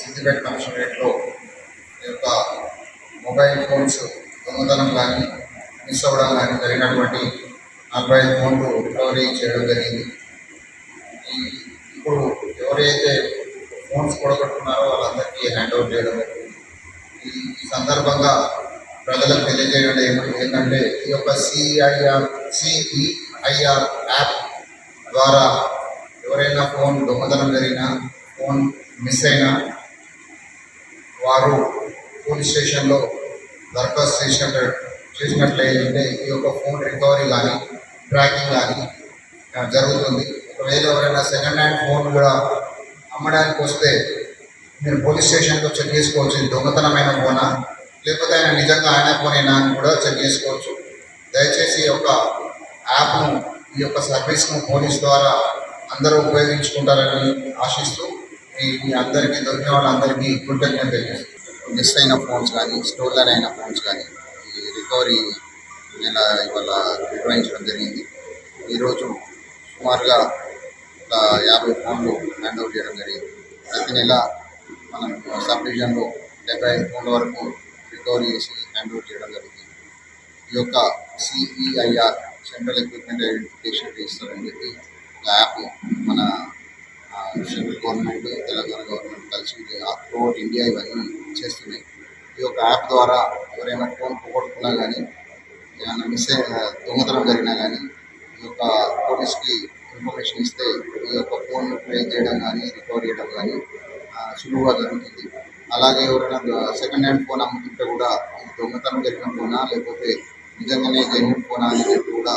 సిద్దిపేట కమిషనరేట్లో ఈ యొక్క mobile phones దొంగతనం కానీ మిస్ అవ్వడం కానీ జరిగినటువంటి నలభై ఐదు ఫోన్లు రికవరీ చేయడం జరిగింది. ఈ ఇప్పుడు ఎవరైతే ఫోన్స్ కూడగట్టుకున్నారో వాళ్ళందరికీ హ్యాండ్ ఓవర్ చేయడం జరిగింది. ఈ సందర్భంగా ప్రజలకు తెలియజేయడం ఏంటంటే ఈ యొక్క సిఐఆర్ సిఈఐఆర్ యాప్ ద్వారా ఎవరైనా ఫోన్ దొంగతనం జరిగినా ఫోన్ మిస్ అయినా వారు పోలీస్ స్టేషన్లో దరఖాస్తు చేసినట్టు చేసినట్లయితే ఈ యొక్క ఫోన్ రికవరీ కానీ ట్రాకింగ్ కానీ జరుగుతుంది. ఒకవేళ ఎవరైనా సెకండ్ హ్యాండ్ ఫోన్ కూడా అమ్మడానికి వస్తే మీరు పోలీస్ స్టేషన్లో చెక్ చేసుకోవచ్చు. ఇది దొంగతనమైన ఫోనా? లేకపోతే ఆయన నిజంగా ఆయన ఫోనేనా అని కూడా చెక్ చేసుకోవచ్చు. దయచేసి ఈ యొక్క యాప్ను ఈ యొక్క సర్వీస్ను పోలీస్ ద్వారా అందరూ ఉపయోగించుకుంటారని ఆశిస్తూ మీ అందరికీ దొరికిన వాళ్ళందరికీ కృతజ్ఞత మిస్ అయిన ఫోన్స్ కానీ స్టోలర్ అయిన ఫోన్స్ కానీ ఈ రికవరీ నెల ఇవాళ నిర్వహించడం జరిగింది. ఈరోజు సుమారుగా ఒక యాభై ఫోన్లు హ్యాండ్ అవుట్ చేయడం జరిగింది. ప్రతి నెల మనం సబ్ డివిజన్లో డెబ్బై ఐదు ఫోన్ల వరకు రికవరీ చేసి హ్యాండ్ అవుట్ చేయడం జరుగుతుంది ఈ యొక్క CEIR central equipment identification register అని చెప్పి ఒక యాప్ మన సెంట్రల్ గవర్నమెంట్ తెలంగాణ గవర్నమెంట్ కలిసి త్రూఅవుట్ ఇండియా ఇవన్నీ చేస్తున్నాయి. ఈ యొక్క యాప్ ద్వారా ఎవరైనా ఫోన్ పోగొట్టుకున్నా కానీ ఏమైనా మిస్ దొంగతనం జరిగినా కానీ ఈ యొక్క పోలీస్కి ఇన్ఫర్మేషన్ ఇస్తే ఈ యొక్క ఫోన్ ట్రేస్ చేయడం కానీ రికవర్ చేయడం కానీ సులువుగా జరుగుతుంది. అలాగే ఎవరైనా సెకండ్ హ్యాండ్ ఫోన్ అమ్ముతుంటే కూడా దొంగతనం జరిగిన ఫోనా లేకపోతే నిజంగానే జెన్యున్ ఫోనా అని చెప్పి కూడా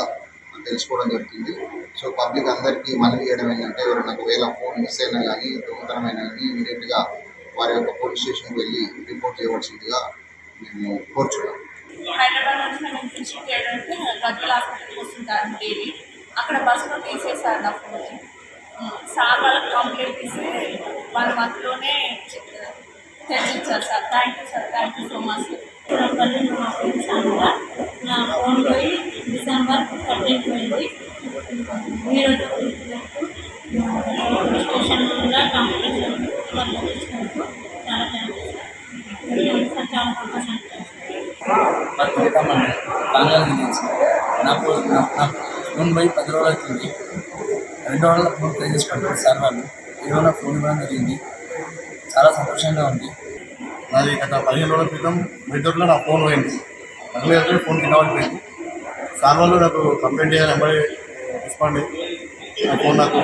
తెలుసుకోవడం జరుగుతుంది సో పబ్లిక్ అందరికీ మనవి చేయడం ఏంటంటే ఎవరైనా ఒకవేళ ఫోన్ మిస్ అయినా కానీ దొంగతనం అయినా కానీ ఇమీడియట్గా వారి యొక్క పోలీస్ స్టేషన్కి వెళ్ళి రిపోర్ట్ చేయవలసిందిగా మేము కోరుచున్నాం. హైదరాబాద్ నుంచి మేము ఫిషింగ్ చేయడానికి గద్వాల హాస్పిటల్కి వస్తుంటాను డైలీ. అక్కడ బస్సులో తీసేశారు నా ఫోన్ సార్ వాళ్ళకి కంప్లైంట్ ఇస్తే వన్ మంత్లోనే తెచ్చిచ్చారు sir. Thank you sir. Thank you so much అనగా నా ఫోన్ పోయి డిసెంబర్ థర్టీన్ పోయింది ఈరోజు స్టేషన్లో కంప్లైంట్ వర్క్ చేసినందుకు చాలా థ్యాంక్స్ చాలా సంతోషం కాంగ్రెస్ నుంచి. నా ఫోన్ ఫోన్ పోయి పది రోజులు అవుతుంది. రెండు రోజుల ఫోన్ పే చేసి పెట్టారు సార్ వాళ్ళు. ఈరోజు నా ఫోన్ ఇవ్వడం జరిగింది. చాలా సంతోషంగా ఉంది. నాది గత పదిహేను రోజుల క్రితం మెదడులో నా ఫోన్ పోయింది. పదిహేను ఫోన్ కింద పడిపోయింది. సార్ నాకు కంప్లైంట్ చేయాలి ఎంబడి రెస్పాండ్ నా ఫోన్ నాకు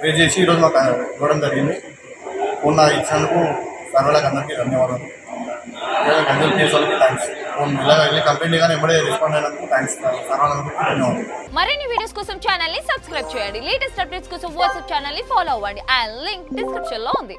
పే చేసి ఈరోజు మాకు ఇవ్వడం జరిగింది. ఫోన్ నాకు ఇచ్చినందుకు సార్ అందరికీ ధన్యవాదాలు. కన్సల్ట్ థ్యాంక్స్ ఫోన్ ఇలా వెళ్ళి కంప్లైంట్ రెస్పాండ్ అయినందుకు థ్యాంక్స్ సార్. ధన్యవాదాలు. మరిన్ని వీడియోస్ కోసం ఛానల్ని సబ్స్క్రైబ్ చేయండి. లేటెస్ట్ అప్డేట్స్ కోసం వాట్సాప్ ఛానల్ని ఫాలో అవ్వండి. అండ్ లింక్ డిస్క్రిప్షన్లో ఉంది.